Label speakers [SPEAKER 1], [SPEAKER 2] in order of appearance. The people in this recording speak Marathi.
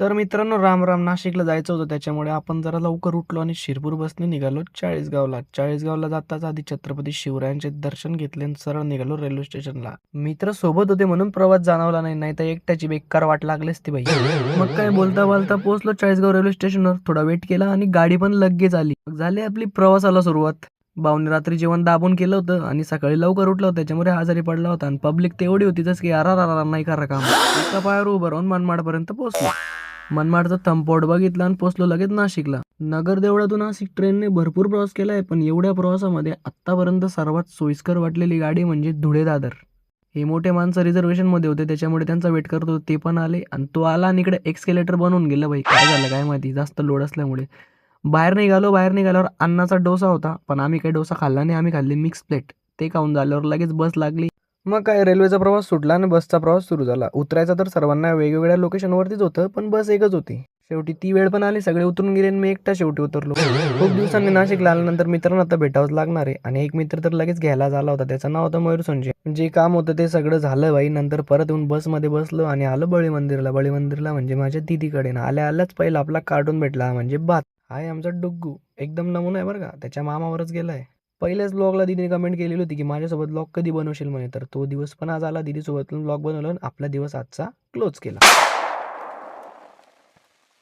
[SPEAKER 1] तर मित्रांनो राम राम. नाशिकला जायचं होतं त्याच्यामुळे आपण जरा लवकर उठलो आणि शिरपूर बसने निघालो चाळीसगावला. चाळीसगावला जाताच आधी छत्रपती शिवरायांचे दर्शन घेतले आणि सरळ निघालो रेल्वे स्टेशनला. मित्र सोबत होते म्हणून प्रवास जाणवला नाही नाही तर एकट्याची बेकार वाट लागली असती बाई. मग काय बोलता बोलता पोहोचलो चाळीसगाव रेल्वे स्टेशनवर. थोडा वेट केला आणि गाडी पण लगेच आली. झाली आपली प्रवासाला सुरुवात. भाऊने रात्री जेवण दाबून केलं होतं आणि सकाळी लवकर उठलं. होतं त्याच्यामुळे आजारी पडला होता आणि पब्लिक तेवढी होती जस की आर आर आर नाही करा काम. एका पायावर उभं राहून मनमाडपर्यंत पोहोचलो. मनमाडचा थंपॉट बघितला आणि पोचलो लगेच नाशिकला. नगर देवळातून नाशिक ट्रेनने भरपूर प्रवास केला आहे पण एवढ्या प्रवासामध्ये आत्तापर्यंत सर्वात सोयीस्कर वाटलेली गाडी म्हणजे धुळे दादर. हे मोठे माणसं रिझर्वेशनमध्ये होते त्याच्यामुळे त्यांचा वेट करत होते ते पण आले. आणि तो आला आणि इकडे एक्सकेलेटर बनवून गेलं बाई. काय झालं काय माहिती? जास्त लोड असल्यामुळे. बाहेर निघालो बाहेर निघाल्यावर अन्नाचा डोसा होता पण आम्ही काही डोसा खाल्ला नाही. आम्ही खाल्ली मिक्स प्लेट ते खाऊन झाल्यावर लगेच बस लागली. मग काय रेल्वेचा प्रवास सुटला आणि बसचा प्रवास सुरू झाला. उतरायचा तर सर्वांना वेगवेगळ्या लोकेशनवरतीच होतं पण बस एकच होती. शेवटी ती वेळ पण आली सगळे उतरून गेले आणि मी एकटा शेवटी उतरलो. खूप दिवसांनी नाशिकला आल्यानंतर मित्रांना आता भेटावंच लागणार आहे. आणि एक मित्र तर लगेच घ्यायला झाला होता त्याचं नाव होतं मयूर संजय जे काम होतं ते सगळं झालं बाई. नंतर परत येऊन बसमध्ये बसलो आणि आलो बळी मंदिरला. बळी मंदिरला म्हणजे माझ्या दिदीकडे. ना आल्या आल्याच पहिला आपला कार्टून भेटला म्हणजे बात हाय आमचा डुग्गू. एकदम नमुना आहे बरं का. त्याच्या मामावरच गेलाय. पहिल्याच ब्लॉगला दिदीने कमेंट केलेली होती की माझ्यासोबत ब्लॉग कधी बनवशील? म्हणे. तर तो दिवस पण आज आला. दिदीसोबत ब्लॉग बनवला आणि आपला दिवस आजचा क्लोज केला.